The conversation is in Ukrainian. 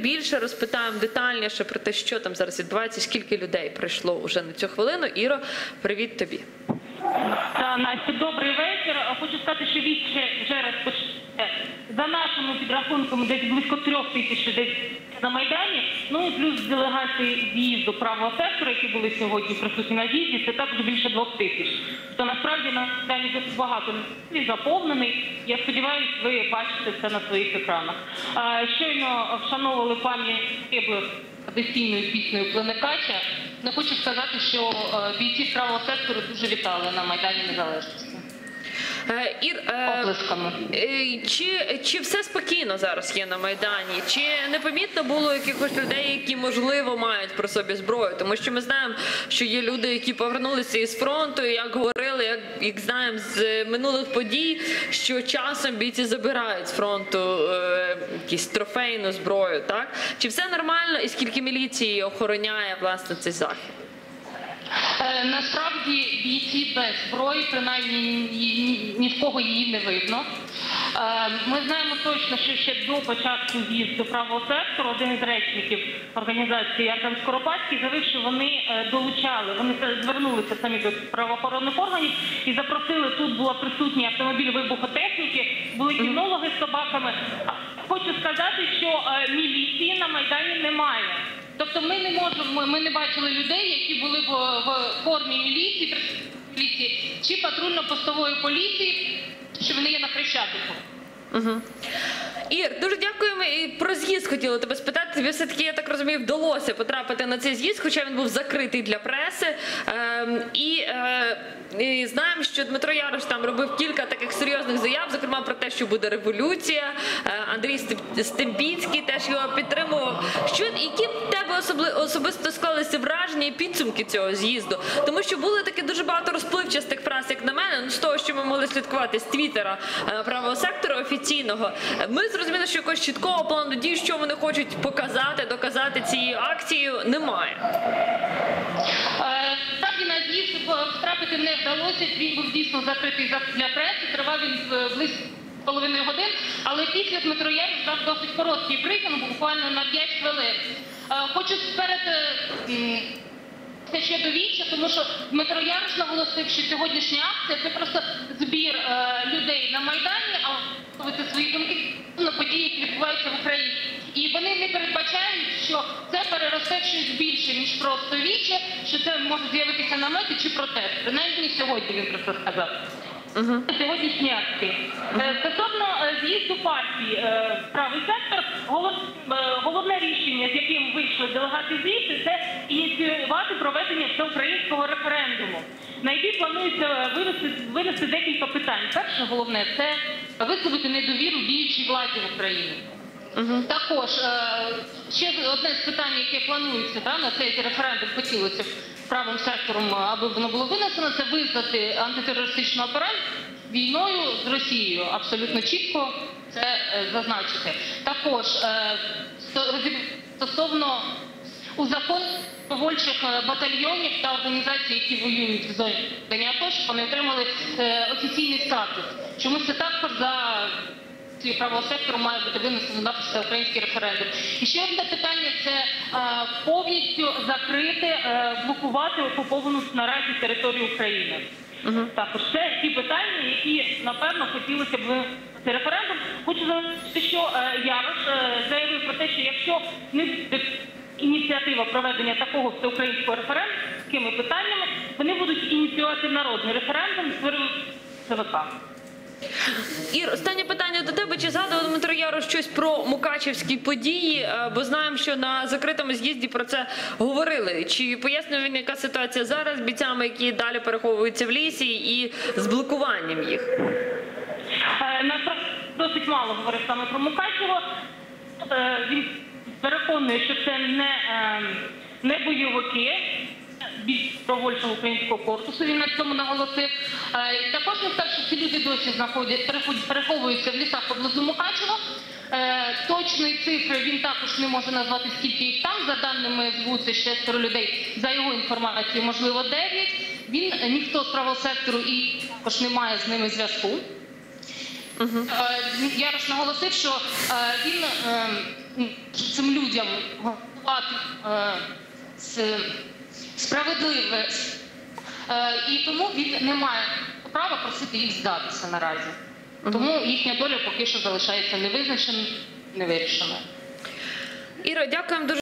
більше розпитаємо детальніше про те, що там зараз відбувається, скільки людей прийшло вже на цю хвилину. Іро, привіт тобі. Та, Настя, добрий вечір. Хочу сказати, що військ вже, розпочне. За нашими підрахунками, десь близько трьох тисяч людей на Майдані. Ну і плюс делегації з'їзду правого сектору, які були сьогодні присутні на з'їзді, це також більше двох тисяч. То насправді на Майдані досить багато людей заповнений. Я сподіваюся, ви бачите це на своїх екранах. А, щойно вшановували пам'ять Кеблер традиційною піснею Пленикача. Не хочу сказати, що е, бійці правого сектору дуже вітали на Майдані Незалежності. Е, Ір, е, Оплесками. е, чи, чи все спокійно зараз є на Майдані? Чи непомітно було якихось людей, які можливо мають при собі зброю? Тому що ми знаємо, що є люди, які повернулися із фронту, і як говорили, як, як знаємо з минулих подій, що часом бійці забирають з фронту е, якісь трофейну зброю. Так чи все нормально, і скільки міліції охороняє власне цей захід? Е, Насправді бійці без зброї, принаймні ні, в кого її не видно. Е, Ми знаємо точно, що ще до початку з'їзду правого сектору один із речників організації Артем Скоропадський заявив, що вони е, долучали, вони звернулися самі до правоохоронних органів і запросили. Тут була присутні автомобіль вибухотехніки, були кінологи з собаками. Хочу сказати, що міліції на майдані немає. Тобто ми не можемо, ми, не бачили людей, які були в, в формі міліції, поліції чи патрульно-постової поліції, що вони є на Хрещатику. Угу. Ір, дуже дякуємо. І про з'їзд хотіла тебе спитати. Тобі все-таки, я так розумію, вдалося потрапити на цей з'їзд, хоча він був закритий для преси. Ем, і, е, і знаємо, що Дмитро Ярош там робив кілька таких серйозних заяв, зокрема про те, що буде революція. Е, Андрій Степ- теж його підтримував. Що які в тебе особли, особисто склалися враження і підсумки цього з'їзду? Тому що були такі дуже багато розпливчастих фраз, як на мене, ну з того, що ми могли слідкувати з твіттера е, правого сектору офіційного. Ми зрозуміли, що якогось чіткого плану дій, що вони хочуть показати, доказати цією акцією, немає. Е, Так і на втрапити не вдалося. Він був дійсно закритий для преси. Тривав він е, близько половини годин, але після Дмитро Ярош дав досить короткий брифінг, буквально на 5 хвилин. Е, Хочу перед е, це ще до тому що Дмитро Ярош наголосив, що сьогоднішня акція це просто збір е, людей на Майдані, а свої думки на події, які відбуваються в Україні. Вони не передбачають, що це переросте в щось більше, ніж просто віче, що це може з'явитися намети чи протест. Принаймні сьогодні він про це сказав. Сьогоднішні акції. Е, Стосовно е, з'їзду партії е, правий сектор, головне рішення, з яким вийшли делегати з'їзду, це ініціювати проведення всеукраїнського референдуму. На який планується винести, винести декілька питань. Перше головне це висловити недовіру діючій владі в Україні. Також е, ще одне з питань, яке планується та, на цей референдум, хотілося б правим сектором, аби воно було винесено, це визнати антитерористичну операцію війною з Росією. Абсолютно чітко це е, зазначити. Також е, стосовно узакон повольчих е, батальйонів та організацій, які воюють в зоні АТО, щоб вони отримали е, офіційний статус. Чомусь це також за цією правого сектору має бути винесено на всеукраїнський референдум. І ще одне питання це е, повністю закрити, е, блокувати окуповану наразі територію України. Також це ті питання, які напевно хотілося б цей референдум. Хочу зауважити, що е, Ярош заявив про те, що якщо не буде ініціатива проведення такого всеукраїнського референдуму з такими питаннями, вони будуть ініціювати народний референдум з ЦВК. Ір, останнє питання. Чи згадував Дмитро Ярош щось про мукачівські події? Е, Бо знаємо, що на закритому з'їзді про це говорили. Чи пояснив він, яка ситуація зараз з бійцями, які далі переховуються в лісі, і з блокуванням їх? Е, Насправді досить мало говорив саме про Мукачево. Е, Він переконує, що це не, е, не бойовики. Більш провольшого українського корпусу він на цьому наголосив. Е, і Також він сказав, що ці люди досі знаходять переховуються в лісах поблизу Мукачева. Е, Точної цифри він також не може назвати, скільки їх там. За даними СБУ, це шестеро людей. За його інформацією, можливо, дев'ять. Він е, ніхто з правого сектору і також не має з ними зв'язку. Е, Ярош наголосив, що він цим людям готувати с- справедливе. Е, і тому він не має права просити їх здатися наразі. Тому їхня доля поки що залишається невизначеною, невирішеною. Іро, дякуємо дуже.